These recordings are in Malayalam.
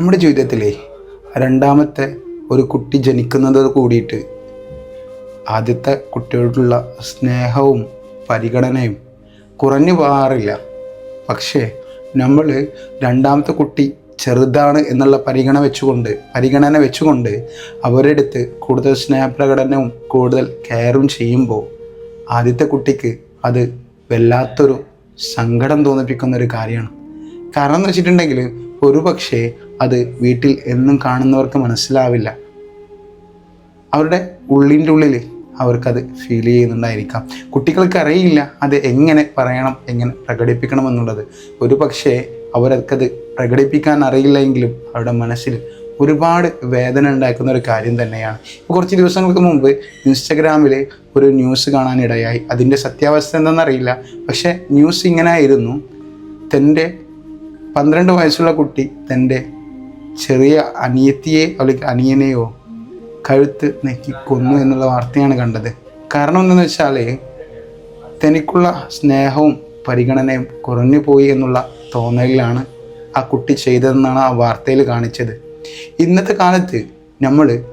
നമ്മുടെ ജീവിതത്തിലെ രണ്ടാമത്തെ ഒരു കുട്ടി ജനിക്കുന്നത് കൂടിയിട്ട് ആദ്യത്തെ കുട്ടിയോടുള്ള സ്നേഹവും പരിഗണനയും കുറഞ്ഞു പോകാറില്ല. പക്ഷേ നമ്മൾ രണ്ടാമത്തെ കുട്ടി ചെറുതാണ് എന്നുള്ള പരിഗണന വെച്ചുകൊണ്ട് പരിഗണന വെച്ചുകൊണ്ട് അവരുടെ അടുത്ത് കൂടുതൽ സ്നേഹപ്രകടനവും കൂടുതൽ കെയറും ചെയ്യുമ്പോൾ ആദ്യത്തെ കുട്ടിക്ക് അത് വല്ലാത്തൊരു സങ്കടം തോന്നിപ്പിക്കുന്ന ഒരു കാര്യമാണ്. കാരണം എന്ന് വെച്ചിട്ടുണ്ടെങ്കിൽ ഒരു പക്ഷേ അത് വീട്ടിൽ എന്നും കാണുന്നവർക്ക് മനസ്സിലാവില്ല. അവരുടെ ഉള്ളിന്റെ ഉള്ളിൽ അവർക്കത് ഫീൽ ചെയ്യുന്നുണ്ടായിരിക്കാം. കുട്ടികൾക്ക് അറിയില്ല അത് എങ്ങനെ പറയണം എങ്ങനെ പ്രകടിപ്പിക്കണം എന്നുള്ളത്. ഒരു പക്ഷേ അവർക്കത് പ്രകടിപ്പിക്കാൻ അറിയില്ലെങ്കിലും അവരുടെ മനസ്സിൽ ഒരുപാട് വേദന ഉണ്ടാക്കുന്ന ഒരു കാര്യം തന്നെയാണ്. ഇപ്പോൾ കുറച്ച് ദിവസങ്ങൾക്ക് മുമ്പ് ഇൻസ്റ്റഗ്രാമിൽ ഒരു ന്യൂസ് കാണാനിടയായി അതിന്റെ സത്യാവസ്ഥ എന്താണെന്നറിയില്ല. പക്ഷേ ന്യൂസ് ഇങ്ങനെ ആയിരുന്നു തന്റെ പന്ത്രണ്ട് വയസ്സുള്ള കുട്ടി തന്റെ ചെറിയ അനിയത്തിയെ അല്ലെങ്കിൽ അനിയനെയോ കഴുത്ത് നെക്കി കൊന്നു എന്നുള്ള വാർത്തയാണ് കണ്ടത്. കാരണം എന്തെന്ന് വെച്ചാൽ തനിക്കുള്ള സ്നേഹവും പരിഗണനയും കുറഞ്ഞു പോയി എന്നുള്ള തോന്നലിലാണ് ആ കുട്ടി ചെയ്തതെന്നാണ് ആ വാർത്തയിൽ കാണിച്ചത്. ഇന്നത്തെ കാലത്ത് നമ്മൾ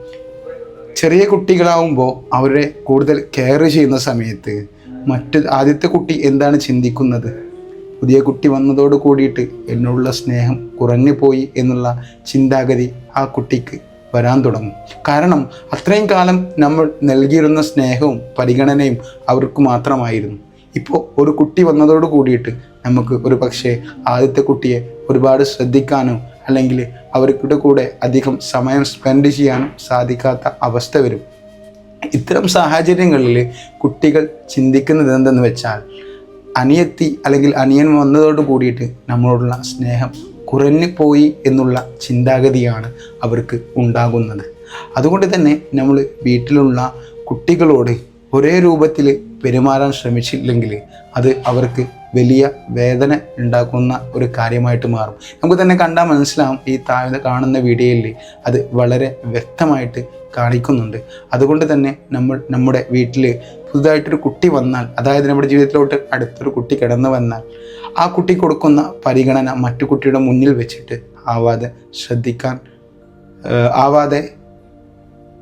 ചെറിയ കുട്ടികളാവുമ്പോൾ അവരെ കൂടുതൽ കെയർ ചെയ്യുന്ന സമയത്ത് മറ്റ് ആദ്യത്തെ കുട്ടി എന്താണ് ചിന്തിക്കുന്നത്? പുതിയ കുട്ടി വന്നതോട് കൂടിയിട്ട് എന്നോടുള്ള സ്നേഹം കുറഞ്ഞു പോയി എന്നുള്ള ചിന്താഗതി ആ കുട്ടിക്ക് വരാൻ തുടങ്ങും. കാരണം അത്രയും കാലം നമ്മൾ നൽകിയിരുന്ന സ്നേഹവും പരിഗണനയും അവർക്ക് മാത്രമായിരുന്നു. ഇപ്പോൾ ഒരു കുട്ടി വന്നതോട് കൂടിയിട്ട് നമുക്ക് ഒരു പക്ഷേ ആദ്യത്തെ കുട്ടിയെ ഒരുപാട് ശ്രദ്ധിക്കാനോ അല്ലെങ്കിൽ അവരുടെ കൂടെ അധികം സമയം സ്പെൻഡ് ചെയ്യാനും സാധിക്കാത്ത അവസ്ഥ വരും. ഇത്തരം സാഹചര്യങ്ങളിൽ കുട്ടികൾ ചിന്തിക്കുന്നത് എന്തെന്ന് വെച്ചാൽ അനിയത്തി അല്ലെങ്കിൽ അനിയൻ വന്നതോട് കൂടിയിട്ട് നമ്മളോടുള്ള സ്നേഹം കുറഞ്ഞു പോയി എന്നുള്ള ചിന്താഗതിയാണ് അവർക്ക് ഉണ്ടാകുന്നത്. അതുകൊണ്ട് തന്നെ നമ്മൾ വീട്ടിലുള്ള കുട്ടികളോട് ഒരേ രൂപത്തിൽ പെരുമാറാൻ ശ്രമിച്ചില്ലെങ്കിൽ അത് അവർക്ക് വലിയ വേദന ഉണ്ടാക്കുന്ന ഒരു കാര്യമായിട്ട് മാറും. നമുക്ക് തന്നെ കണ്ടാൽ മനസ്സിലാവും ഈ താഴ്ന്ന കാണുന്ന വീഡിയോയിൽ അത് വളരെ വ്യക്തമായിട്ട് കാണിക്കുന്നുണ്ട്. അതുകൊണ്ട് തന്നെ നമ്മൾ നമ്മുടെ വീട്ടിൽ പുതുതായിട്ടൊരു കുട്ടി വന്നാൽ അതായത് നമ്മുടെ ജീവിതത്തിലോട്ട് അടുത്തൊരു കുട്ടി കിടന്നു വന്നാൽ ആ കുട്ടി കൊടുക്കുന്ന പരിഗണന മറ്റു കുട്ടിയുടെ മുന്നിൽ വെച്ചിട്ട് ആവാതെ ശ്രദ്ധിക്കാൻ ആവാതെ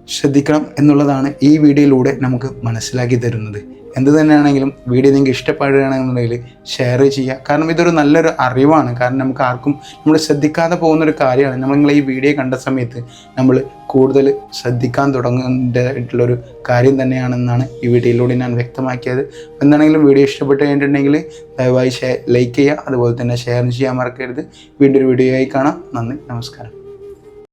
ശ്രദ്ധിക്കണം എന്നുള്ളതാണ് ഈ വീഡിയോയിലൂടെ നമുക്ക് മനസ്സിലാക്കി തരുന്നത്. എന്ത് തന്നെയാണെങ്കിലും വീഡിയോ നിങ്ങൾക്ക് ഇഷ്ടപ്പെടുകയാണെന്നുണ്ടെങ്കിൽ ഷെയർ ചെയ്യുക. കാരണം ഇതൊരു നല്ലൊരു അറിവാണ്. കാരണം നമുക്ക് ആർക്കും നമ്മൾ ശ്രദ്ധിക്കാതെ പോകുന്നൊരു കാര്യമാണ്. നമ്മൾ ഈ വീഡിയോ കണ്ട സമയത്ത് നമ്മൾ കൂടുതൽ ശ്രദ്ധിക്കാൻ തുടങ്ങേണ്ടതായിട്ടുള്ളൊരു കാര്യം തന്നെയാണെന്നാണ് ഈ വീഡിയോയിലൂടെ ഞാൻ വ്യക്തമാക്കിയത്. എന്താണെങ്കിലും വീഡിയോ ഇഷ്ടപ്പെട്ട് കഴിഞ്ഞിട്ടുണ്ടെങ്കിൽ ദയവായി ഷെയർ ലൈക്ക് ചെയ്യുക. അതുപോലെ തന്നെ ഷെയർ ചെയ്യാൻ മറക്കരുത്. വീണ്ടും ഒരു വീഡിയോ ആയി കാണാം. നന്ദി. നമസ്കാരം.